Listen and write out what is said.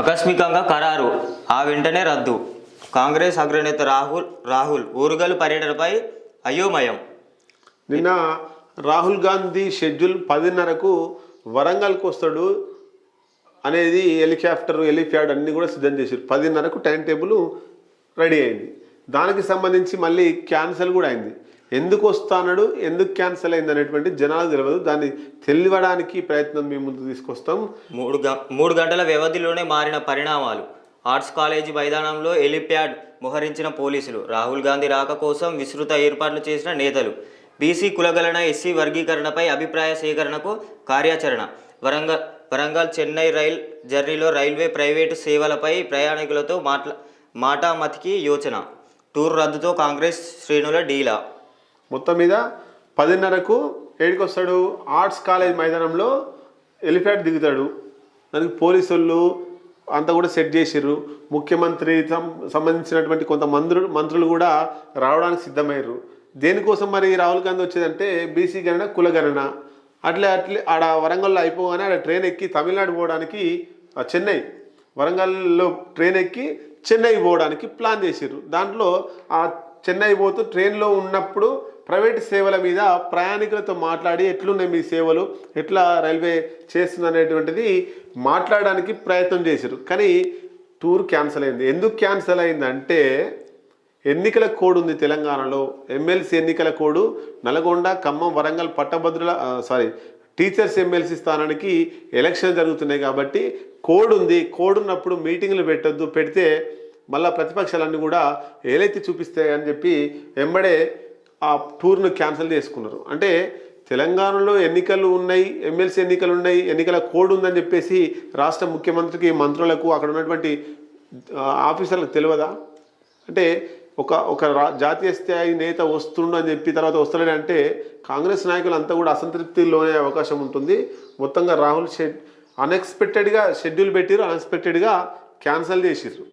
ఆకస్మికంగా ఖరారు. ఆ వెంటనే రద్దు. కాంగ్రెస్ అగ్రనేత రాహుల్ రాహుల్ ఊరుగలు పర్యటనపై అయోమయం. నిన్న రాహుల్ గాంధీ షెడ్యూల్ పదిన్నరకు వరంగల్కి వస్తాడు అనేది హెలికాప్టర్ హెలిప్యాడ్ అన్నీ కూడా సిద్ధం చేశారు. పదిన్నరకు టైం టేబుల్ రెడీ అయింది. దానికి సంబంధించి మళ్ళీ క్యాన్సిల్ కూడా అయింది. ఎందుకు వస్తానడు? ఎందుకు క్యాన్సిల్ అయింది అనేటువంటి జనాలు తెలియదు దాన్ని తెలియడానికి ప్రయత్నం మేము ముందు తీసుకొస్తాం. మూడు గ మూడు గంటల వ్యవధిలోనే మారిన పరిణామాలు. ఆర్ట్స్ కాలేజీ మైదానంలో ఎలిప్యాడ్ మోహరించిన పోలీసులు రాహుల్ గాంధీ రాక కోసం విస్తృత ఏర్పాట్లు చేసిన నేతలు. బీసీ కులగలన ఎస్సీ వర్గీకరణపై అభిప్రాయ సేకరణకు కార్యాచరణ. వరంగల్ వరంగల్ చెన్నై రైల్ జర్నీలో రైల్వే ప్రైవేటు సేవలపై ప్రయాణికులతో మాట్లా మాటామతికి యోచన. టూర్ రద్దుతో కాంగ్రెస్ శ్రేణుల డీలా. మొత్తం మీద పదిన్నరకు ఏడికి వస్తాడు ఆర్ట్స్ కాలేజ్ మైదానంలో ఎలిఫెంట్ దిగుతాడు. దానికి పోలీసు వాళ్ళు అంతా కూడా సెట్ చేసిర్రు. ముఖ్యమంత్రి సం- సంబంధించినటువంటి కొంత మంత్రులు మంత్రులు కూడా రావడానికి సిద్ధమయ్యారు. దేనికోసం మరి రాహుల్ గాంధీ వచ్చేదంటే బీసీ గణన కుల గణన. అట్లే అట్లే ఆడ వరంగల్లో అయిపోగానే ఆడ ట్రైన్ ఎక్కి తమిళనాడు పోవడానికి ఆ, చెన్నై. వరంగల్లో ట్రైన్ ఎక్కి చెన్నై పోవడానికి ప్లాన్ చేసిర్రు. దాంట్లో ఆ చెన్నై పోతూ ట్రైన్లో ఉన్నప్పుడు ప్రైవేట్ సేవల మీద ప్రయాణికులతో మాట్లాడి ఎట్లున్నాయి మీ సేవలు ఎట్లా రైల్వే చేస్తుంది అనేటువంటిది మాట్లాడడానికి ప్రయత్నం చేశారు. కానీ టూర్ క్యాన్సిల్ అయింది. ఎందుకు క్యాన్సిల్ అయిందంటే ఎన్నికల కోడ్ ఉంది తెలంగాణలో. ఎమ్మెల్సీ ఎన్నికల కోడ్ నల్గొండ ఖమ్మం వరంగల్ పట్టభద్రుల సారీ టీచర్స్ ఎమ్మెల్సీ స్థానానికి ఎలక్షన్ జరుగుతున్నాయి కాబట్టి కోడ్ ఉంది. కోడ్ ఉన్నప్పుడు మీటింగ్లు పెట్టొద్దు పెడితే మళ్ళీ ప్రతిపక్షాలన్నీ కూడా ఏలైతే చూపిస్తాయి అని చెప్పి వెంబడే ఆ టూర్ను క్యాన్సిల్ చేసుకున్నారు. అంటే తెలంగాణలో ఎన్నికలు ఉన్నాయి ఎమ్మెల్సీ ఎన్నికలు ఉన్నాయి ఎన్నికల కోడ్ ఉందని చెప్పేసి రాష్ట్ర ముఖ్యమంత్రికి మంత్రులకు అక్కడ ఉన్నటువంటి ఆఫీసర్లకు తెలియదా? అంటే ఒక ఒక రా జాతీయ స్థాయి నేత వస్తుండు అని చెప్పి తర్వాత వస్తాడని అంటే కాంగ్రెస్ నాయకులు అంతా కూడా అసంతృప్తిలోనే అవకాశం ఉంటుంది. మొత్తంగా రాహుల్ షెడ్ అన్ఎక్స్పెక్టెడ్గా షెడ్యూల్ పెట్టిరు అన్ఎక్స్పెక్టెడ్గా క్యాన్సిల్ చేసిర్రు.